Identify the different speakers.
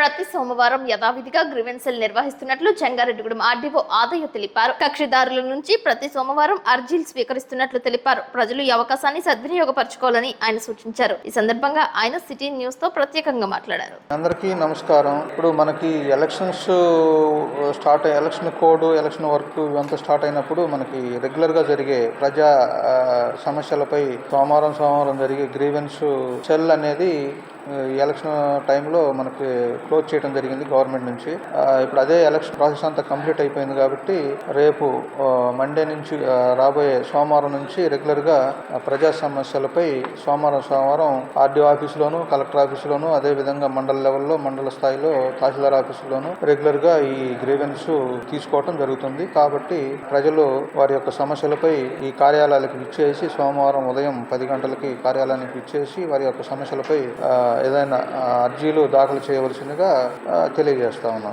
Speaker 1: ప్రతి సోమవారం యథావిధిగా గ్రీవెన్సెల్ నిర్వహిస్తున్నట్లు చెంగారెడ్డిగూడెం ఆర్డీఓ ఆదయ్య తెలిపారు. కక్షిదారుల నుంచి ప్రతి సోమవారం అర్జీలు స్వీకరిస్తున్నట్లు తెలిపారు. ప్రజలు ఈ అవకాశాన్ని సద్వినియోగపరచుకోవాలని ఆయన సూచించారు. ఈ సందర్భంగా ఆయన సిటీ న్యూస్తో ప్రత్యేకంగా మాట్లాడారు.
Speaker 2: అందరికీ నమస్కారం. ఇప్పుడు మనకి elections start election code election work ఇవంతా స్టార్ట్ అయినప్పుడు మనకి రెగ్యులర్గా జరిగే ప్రజా సమస్యలపై సోమవారం సోమవారం జరిగే గ్రీవెన్స్ సెల్ అనేది ఎలక్షన్ టైంలో మనకి క్లోజ్ చేయడం జరిగింది గవర్నమెంట్ నుంచి. ఇప్పుడు అదే ఎలక్షన్ ప్రాసెస్ అంతా కంప్లీట్ అయిపోయింది కాబట్టి రేపు మండే నుంచి రాబోయే సోమవారం నుంచి రెగ్యులర్గా ప్రజా సమస్యలపై సోమవారం సోమవారం ఆర్డీఓ ఆఫీసులోను కలెక్టర్ ఆఫీసులోను అదేవిధంగా మండల లెవెల్లో మండల స్థాయిలో తహసీల్దార్ ఆఫీసులోను రెగ్యులర్గా ఈ గ్రీవెన్స్ తీసుకోవటం జరుగుతుంది. కాబట్టి ప్రజలు వారి యొక్క సమస్యలపై ఈ కార్యాలయాలకు ఇచ్చేసి సోమవారం ఉదయం పది గంటలకి కార్యాలయానికి ఇచ్చేసి వారి యొక్క సమస్యలపై ఏదైనా అర్జీలు దాఖలు చేయవలసిందిగా తెలియజేస్తా ఉన్నాను.